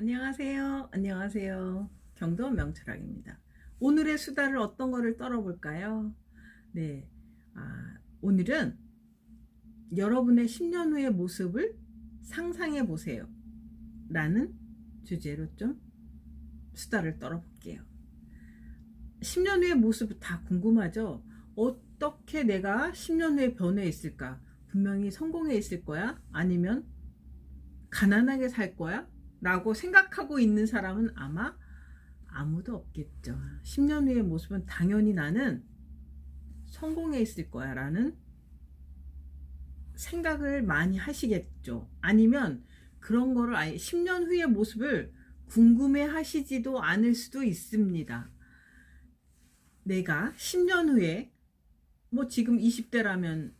안녕하세요. 안녕하세요. 경도 명철학입니다. 오늘의 수다를 어떤 거를 떨어볼까요? 네. 아, 오늘은 여러분의 10년 후의 모습을 상상해 보세요. 라는 주제로 좀 수다를 떨어볼게요. 10년 후의 모습 다 궁금하죠? 어떻게 내가 10년 후에 변해 있을까? 분명히 성공해 있을 거야? 아니면 가난하게 살 거야? 라고 생각하고 있는 사람은 아마 아무도 없겠죠. 10년 후의 모습은 당연히 나는 성공해 있을 거야 라는 생각을 많이 하시겠죠. 아니면 그런 거를 아예 10년 후의 모습을 궁금해 하시지도 않을 수도 있습니다. 내가 10년 후에 뭐 지금 20대라면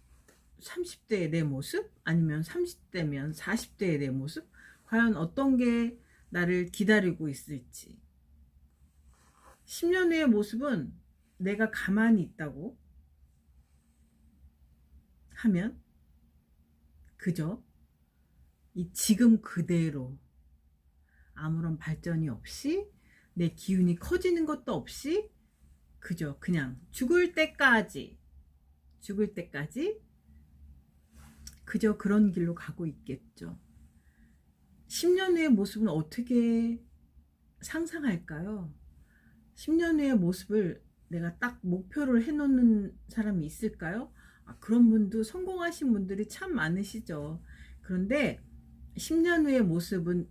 30대의 내 모습 아니면 30대면 40대의 내 모습 과연 어떤 게 나를 기다리고 있을지 10년 후의 모습은 내가 가만히 있다고 하면 그저 이 지금 그대로 아무런 발전이 없이 내 기운이 커지는 것도 없이 그저 그냥 죽을 때까지 죽을 때까지 그저 그런 길로 가고 있겠죠. 10년 후의 모습은 어떻게 상상할까요? 10년 후의 모습을 내가 딱 목표를 해놓는 사람이 있을까요? 아, 그런 분도 성공하신 분들이 참 많으시죠. 그런데 10년 후의 모습은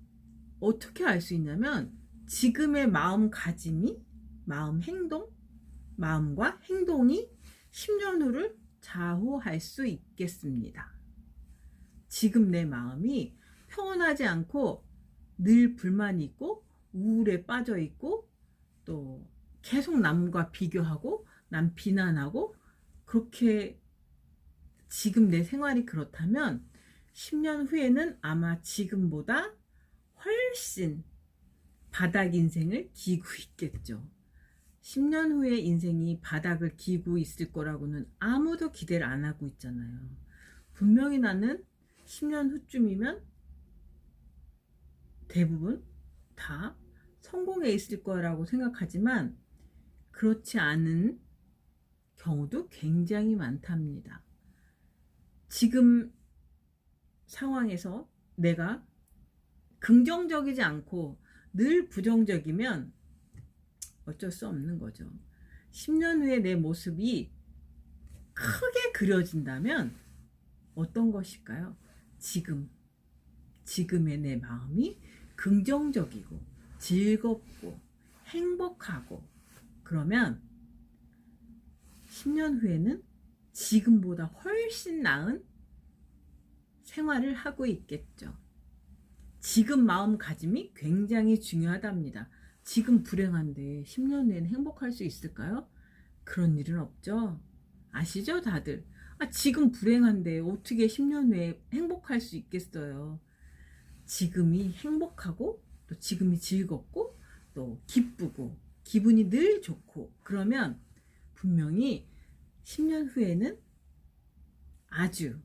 어떻게 알 수 있냐면 지금의 마음가짐이, 마음 행동, 마음과 행동이 10년 후를 좌우할 수 있겠습니다. 지금 내 마음이 평온하지 않고 늘 불만이 있고 우울에 빠져 있고 또 계속 남과 비교하고 남 비난하고 그렇게 지금 내 생활이 그렇다면 10년 후에는 아마 지금보다 훨씬 바닥 인생을 기고 있겠죠. 10년 후에 인생이 바닥을 기고 있을 거라고는 아무도 기대를 안 하고 있잖아요. 분명히 나는 10년 후쯤이면 대부분 다 성공해 있을 거라고 생각하지만 그렇지 않은 경우도 굉장히 많답니다. 지금 상황에서 내가 긍정적이지 않고 늘 부정적이면 어쩔 수 없는 거죠. 10년 후에 내 모습이 크게 그려진다면 어떤 것일까요? 지금, 지금의 내 마음이 긍정적이고 즐겁고 행복하고 그러면 10년 후에는 지금보다 훨씬 나은 생활을 하고 있겠죠. 지금 마음가짐이 굉장히 중요하답니다. 지금 불행한데 10년 후에는 행복할 수 있을까요? 그런 일은 없죠. 아시죠, 다들? 아, 지금 불행한데 어떻게 10년 후에 행복할 수 있겠어요? 지금이 행복하고 또 지금이 즐겁고 또 기쁘고 기분이 늘 좋고 그러면 분명히 10년 후에는 아주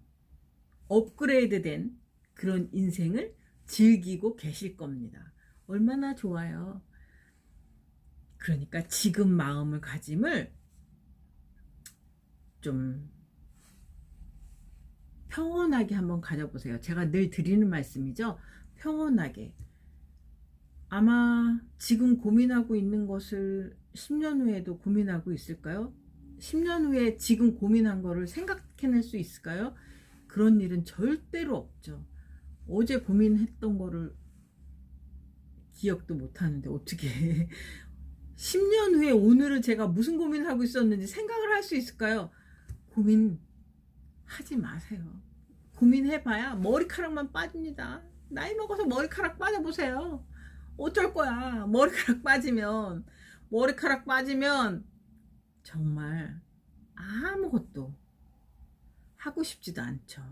업그레이드 된 그런 인생을 즐기고 계실 겁니다. 얼마나 좋아요. 그러니까 지금 마음을 가짐을 좀 평온하게 한번 가져보세요. 제가 늘 드리는 말씀이죠. 평온하게. 아마 지금 고민하고 있는 것을 10년 후에도 고민하고 있을까요? 10년 후에 지금 고민한 거를 생각해낼 수 있을까요? 그런 일은 절대로 없죠. 어제 고민했던 거를 기억도 못 하는데 어떻게 10년 후에 오늘은 제가 무슨 고민을 하고 있었는지 생각을 할 수 있을까요? 고민 하지 마세요. 고민해봐야 머리카락만 빠집니다. 나이 먹어서 머리카락 빠져보세요. 어쩔 거야. 머리카락 빠지면, 머리카락 빠지면 정말 아무것도 하고 싶지도 않죠.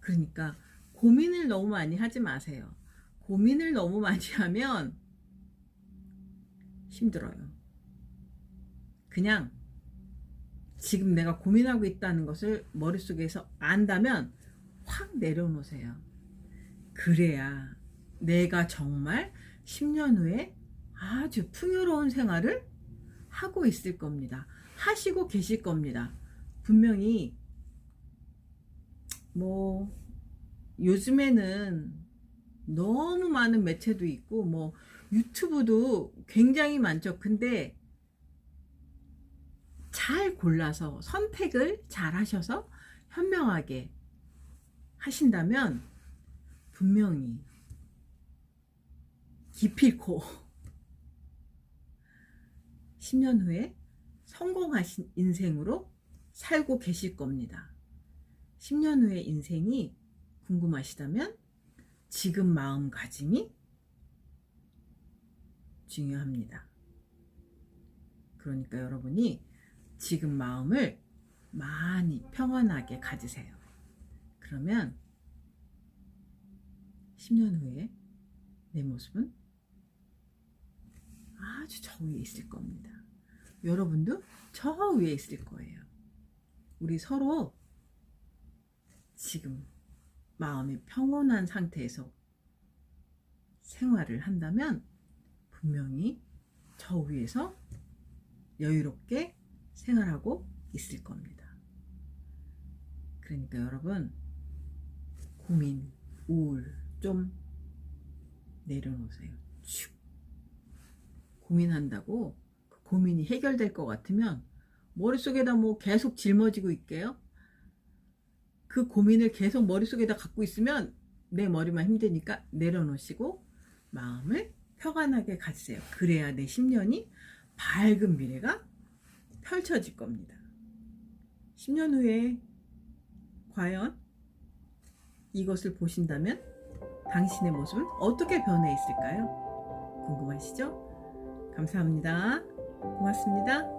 그러니까 고민을 너무 많이 하지 마세요. 고민을 너무 많이 하면 힘들어요. 그냥 지금 내가 고민하고 있다는 것을 머릿속에서 안다면 확 내려놓으세요. 그래야 내가 정말 10년 후에 아주 풍요로운 생활을 하고 있을 겁니다. 하시고 계실 겁니다. 분명히 뭐 요즘에는 너무 많은 매체도 있고 뭐 유튜브도 굉장히 많죠. 근데 잘 골라서 선택을 잘 하셔서 현명하게 하신다면 분명히 기필코 10년 후에 성공하신 인생으로 살고 계실 겁니다. 10년 후의 인생이 궁금하시다면 지금 마음가짐이 중요합니다. 그러니까 여러분이 지금 마음을 많이 평안하게 가지세요. 그러면 10년 후에 내 모습은 아주 저 위에 있을 겁니다. 여러분도 저 위에 있을 거예요. 우리 서로 지금 마음이 평온한 상태에서 생활을 한다면 분명히 저 위에서 여유롭게 생활하고 있을 겁니다. 그러니까 여러분 고민, 우울 좀 내려놓으세요. 슉. 고민한다고 그 고민이 해결될 것 같으면 머릿속에다 뭐 계속 짊어지고 있게요. 그 고민을 계속 머릿속에다 갖고 있으면 내 머리만 힘드니까 내려놓으시고 마음을 평안하게 가지세요. 그래야 내 10년이 밝은 미래가 펼쳐질 겁니다. 10년 후에 과연 이것을 보신다면 당신의 모습은 어떻게 변해 있을까요? 궁금하시죠? 감사합니다. 고맙습니다.